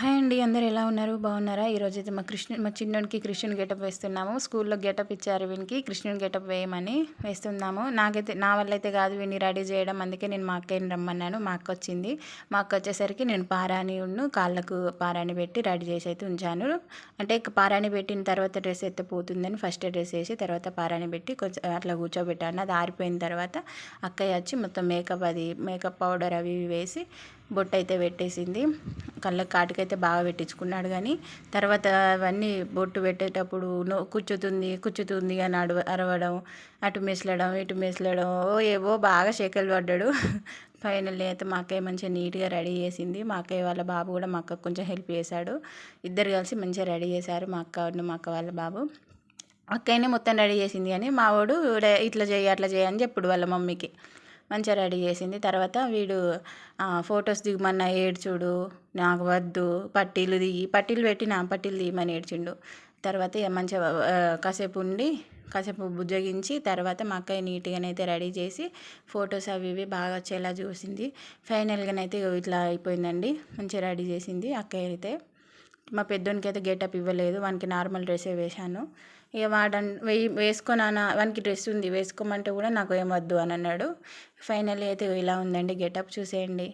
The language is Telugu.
హాయ్ అండి అందరు ఎలా ఉన్నారు? బాగున్నారా? ఈరోజు అయితే మా కృష్ణ మా చిన్నోనికి కృష్ణుని గెటప్ వేస్తున్నాము. స్కూల్లో గెటప్ ఇచ్చారు వీనికి కృష్ణుని గెటప్ వేయమని వేస్తున్నాము. నాకైతే నా వల్ల అయితే కాదు వీడిని రెడీ చేయడం అందుకే నేను మా అక్కని రమ్మన్నాను. మా అక్క వచ్చింది. మా అక్క వచ్చేసరికి నేను పారాని ఉన్ను కాళ్ళకు పారాని పెట్టి రెడీ చేసి అయితే ఉంచాను. అంటే పారాని పెట్టిన తర్వాత డ్రెస్ అయితే పోతుందని ఫస్ట్ డ్రెస్ వేసి తర్వాత పారాని పెట్టి కొంచెం అట్లా కూర్చోబెట్టాను. అది ఆరిపోయిన తర్వాత అక్కయ్య వచ్చి మొత్తం మేకప్ అది మేకప్ పౌడర్ అవి ఇవి వేసి బొట్టు అయితే పెట్టేసింది. కళ్ళకి కాటుకైతే బాగా పెట్టించుకున్నాడు కానీ తర్వాత అవన్నీ బొట్టు పెట్టేటప్పుడు నో కూర్చుతుంది కూర్చుతుంది అని అడవ అరవడం అటు మెసలడం ఇటు మెసలడం ఓ ఏవో బాగా షేకలు పడ్డాడు. ఫైనల్లీ అయితే మా అక్కయ్య మంచిగా నీట్గా రెడీ చేసింది. మా అక్కయ్య వాళ్ళ బాబు కూడా మా అక్కకు కొంచెం హెల్ప్ చేశాడు. ఇద్దరు కలిసి మంచిగా రెడీ చేశారు. మా అక్క మా అక్క వాళ్ళ బాబు. అక్కయ్యనే మొత్తం రెడీ చేసింది కానీ మా వాడు ఇట్లా చేయి అట్లా చేయి అని చెప్పుడు వాళ్ళ మమ్మీకి. మంచిగా రెడీ చేసింది. తర్వాత వీడు ఫొటోస్ దిగమన్న ఏడ్చుడు నాకు వద్దు పట్టీలు దిగి పట్టీలు పెట్టిన పట్టీలు దిగమని ఏడ్చిండు. తర్వాత మంచిగా కాసేపు ఉండి కాసేపు బుజ్జగించి తర్వాత మా అక్కయ్య నీట్గానైతే రెడీ చేసి ఫొటోస్ అవి ఇవి బాగా వచ్చేలా చూసింది. ఫైనల్గానైతే ఇట్లా అయిపోయిందండి. మంచిగా రెడీ చేసింది అక్కయ్య అయితే మా పెద్దోనికి అయితే గెటప్ ఇవ్వలేదు వానికి నార్మల్ డ్రెస్సే వేశాను. ఇక వాడన్ వేయి వేసుకొనానా వానికి డ్రెస్ ఉంది వేసుకోమంటే కూడా నాకు ఏం వద్దు అని అన్నాడు. ఫైనల్లీ అయితే ఇలా ఉందండి గెటప్ చూసేయండి.